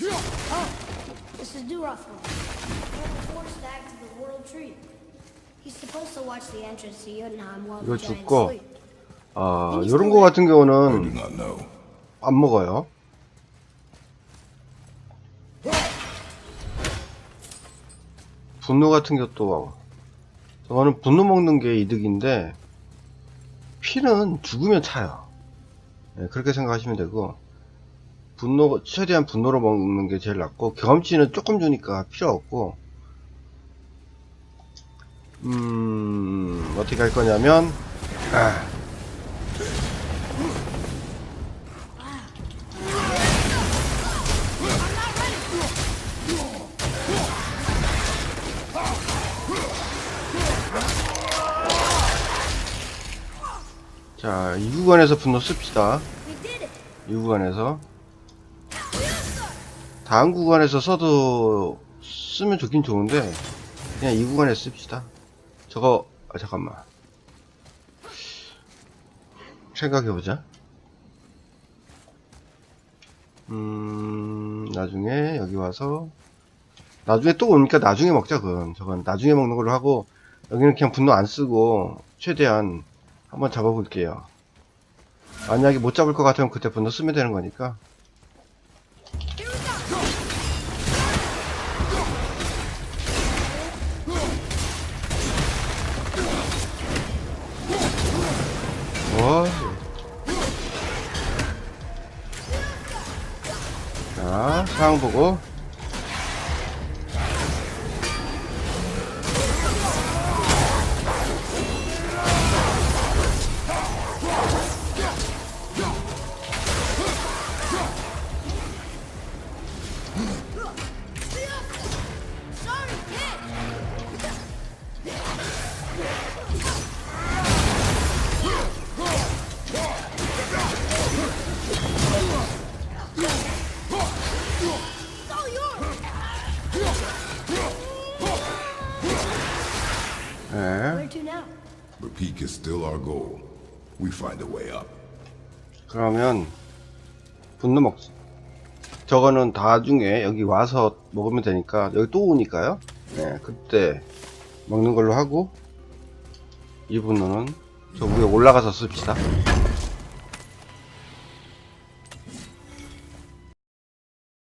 This is Durothor. One of the stags of the World Tree. He's supposed to watch the entrance to Jotunheim while 이거 the giants 죽고 sleep. 아 요런 거 같은 I do 경우는 not know. 안 먹어요 분노 같은 것도 저거는 분노 먹는 게 이득인데 피는 죽으면 차요 네, 그렇게 생각하시면 되고 분노 최대한 분노로 먹는 게 제일 낫고 경험치는 조금 주니까 필요 없고 음 어떻게 할 거냐면 아, 자, 이 구간에서 분노 씁시다. We did it! 이 구간에서. 다음 구간에서 써도 쓰면 좋긴 좋은데, 그냥 이 구간에 씁시다. 저거, 아, 잠깐만. 생각해보자. 음, 나중에 여기 와서, 나중에 또 오니까 나중에 먹자, 그건. 저건 나중에 먹는 걸로 하고, 여기는 그냥 분노 안 쓰고, 최대한 한번 잡아볼게요. 만약에 못 잡을 것 같으면 그때 분노 쓰면 되는 거니까. 와. 자, 상황 보고. 예. Where to now? But peak is still our goal. We find a way up. 그러면 분노 먹 저거는 나중에 여기 와서 먹으면 되니까 여기 또 오니까요 네 그때 먹는 걸로 하고 이 분노는 저 위에 올라가서 씁시다